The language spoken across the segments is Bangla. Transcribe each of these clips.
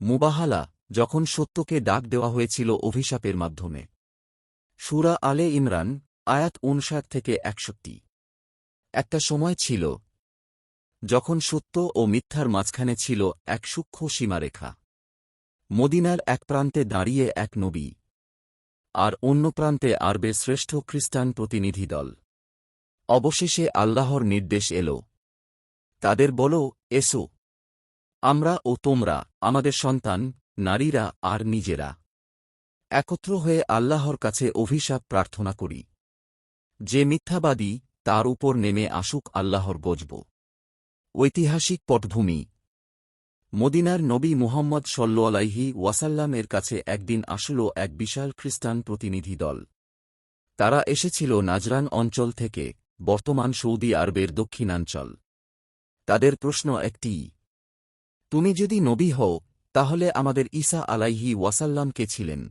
মুবাহালা, যখন সত্যকে ডাক দেওয়া হয়েছিল অভিশাপের মাধ্যমে। সুরা আলে ইমরান, আয়াত উনষাট থেকে একষট্টি। একটা সময় ছিল যখন সত্য ও মিথ্যার মাঝখানে ছিল এক সূক্ষ্ম সীমারেখা। মদিনার এক প্রান্তে দাঁড়িয়ে এক নবী আর অন্য প্রান্তে আরবের শ্রেষ্ঠ খ্রিস্টান প্রতিনিধি দল অবশেষে আল্লাহর নির্দেশ এল। তাদের বলো, এসো আমরা ও তোমরা, আমাদের সন্তান, নারীরা আর নিজেরা, একত্র হয়ে আল্লাহর কাছে অভিশাপ প্রার্থনা করি। যে মিথ্যাবাদী, তার উপর নেমে আসুক আল্লাহর গজব। ঐতিহাসিক পটভূমি। মদিনার নবী মুহম্মদ সল্লু আলাইহি ওয়াসাল্লামের কাছে একদিন আসল এক বিশাল খ্রিস্টান প্রতিনিধি দল। তারা এসেছিল নাজরান অঞ্চল থেকে, বর্তমান সৌদি আরবের দক্ষিণাঞ্চল। তাদের প্রশ্ন একটি তুমি যদি নবী হও, তাহলে আমাদের ঈসা আলাইহি ওয়াসাল্লামকে ছিলেন?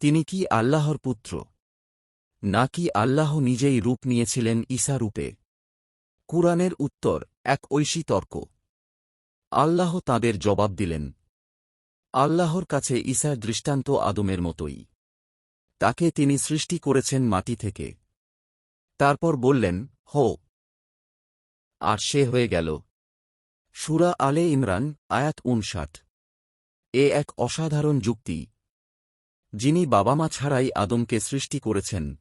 তিনি কি আল্লাহর পুত্র? নাকি আল্লাহ নিজেই রূপ নিয়েছিলেন ঈসা রূপে? কুরআনের উত্তর, এক ঐশী তর্ক। আল্লাহ তাদের জবাব দিলেন, আল্লাহর কাছে ঈসার দৃষ্টান্ত আদমের মতোই। তাকে তিনি সৃষ্টি করেছেন মাটি থেকে। তারপর বললেন, হো। আর সে হয়ে গেল। সুরা আলে ইমরান, আয়াত উনষাট এ এক অসাধারণ যুক্তি। যিনি বাবা মা ছাড়াই আদমকে সৃষ্টি করেছেন।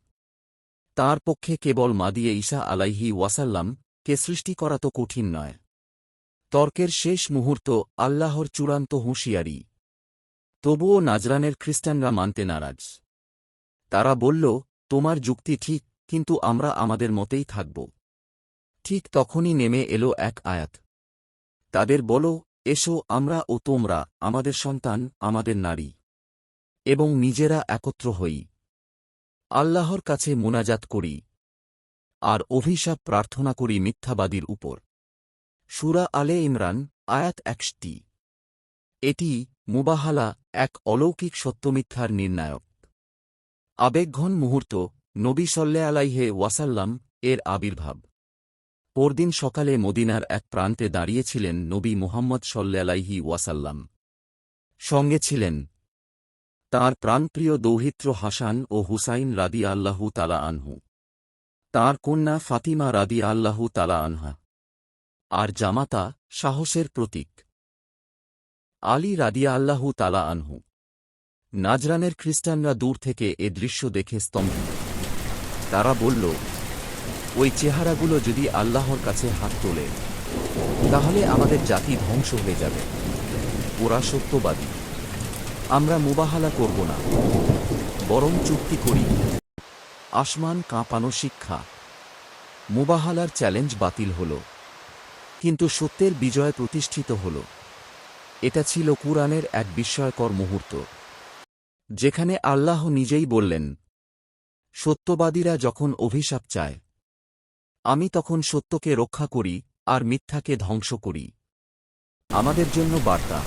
তার পক্ষে কেবল মা দিয়ে ঈশা আলাইহি ওয়াসাল্লাম, কে সৃষ্টি করা তো কঠিন নয়। তর্কের শেষ মুহূর্ত আল্লাহর চূড়ান্ত হুঁশিয়ারি। তবুও নাজরানের খ্রিস্টানরা মানতে নারাজ। তারা বলল, তোমার যুক্তি ঠিক, কিন্তু আমরা আমাদের মতেই থাকব। ঠিক তখনই নেমে এলো এক আয়াত। তাদের বলো, এসো আমরা ও তোমরা, আমাদের সন্তান, আমাদের নারী। এবং নিজেরা একত্র হই। আল্লাহর কাছে মোনাজাত করি। আর অভিশাপ প্রার্থনা করি মিথ্যাবাদীর উপর। সুরা আলে ইমরান, আয়াত একশটি। এটি মুবাহালা, এক অলৌকিক সত্যমিথ্যার নির্ণায়ক। আবেগঘন মুহূর্ত, নবী সল্লে আলাইহে ওয়াসাল্লাম এর আবির্ভাব। পরদিন সকালে মদিনার এক প্রান্তে দাঁড়িয়েছিলেন নবী মুহাম্মদ সল্লে আলাইহি ওয়াসাল্লাম। সঙ্গে ছিলেন তাঁর প্রাণপ্রিয় দৌহিত্র হাসান ও হুসাইন রাদি আল্লাহু তালা আনহু। তাঁর কন্যা ফাতিমা রাদি আল্লাহু তালা আনহা। আর জামাতা সাহসের প্রতীক। আলী রাদিয়া আল্লাহু তালা আনহু। নাজরানের খ্রিস্টানরা দূর থেকে এ দৃশ্য দেখে স্তম্ভিত। তারা বলল ওই চেহারাগুলো যদি আল্লাহর কাছে হাত তোলে, তাহলে আমাদের জাতি ধ্বংস হয়ে যাবে। ওরা সত্যবাদী। আমরা মুবাহালা করব না, বরং চুক্তি করি। আসমান কাঁপানো শিক্ষা। মুবাহালার চ্যালেঞ্জ বাতিল হল। কিন্তু সত্যের বিজয় প্রতিষ্ঠিত হল। এটা ছিল কুরআনের এক বিস্ময়কর মুহূর্ত, যেখানে আল্লাহ নিজেই বললেন, সত্যবাদীরা যখন অভিশাপ চায় আমি তখন সত্যকে রক্ষা করি আর মিথ্যাকে ধ্বংস করি। আমাদের জন্য বার্তা।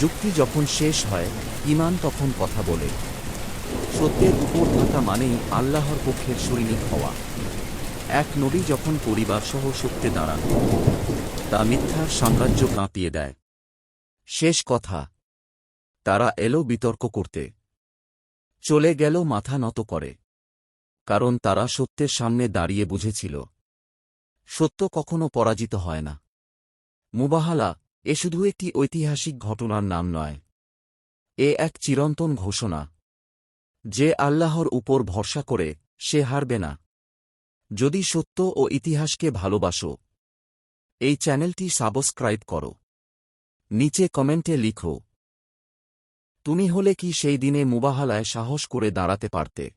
যুক্তি যখন শেষ হয় ইমান তখন কথা বলে। সত্যের উপর থাকা মানেই আল্লাহর পক্ষের সৈনিক হওয়া। এক নবী যখন পরিবার সহ সত্যে দাঁড়ান, তা মিথ্যার সাম্রাজ্য কাঁপিয়ে দেয়। শেষ কথা, তারা এলো বিতর্ক করতে। চলে গেল মাথা নত করে। কারণ তারা সত্যের সামনে দাঁড়িয়ে বুঝেছিল। সত্য কখনো পরাজিত হয় না। মুবাহালা, এ শুধু একটি ঐতিহাসিক ঘটনার নাম নয়। এ এক চিরন্তন ঘোষণা। যে আল্লাহর উপর ভরসা করে, সে হারবে না। যদি সত্য ও ইতিহাসকে ভালোবাসো, এই চ্যানেলটি সাবস্ক্রাইব করো। নিচে কমেন্টে লিখো, তুমি হলে কি সেই দিনে মুবাহালায় সাহস করে দাঁড়াতে পারতে?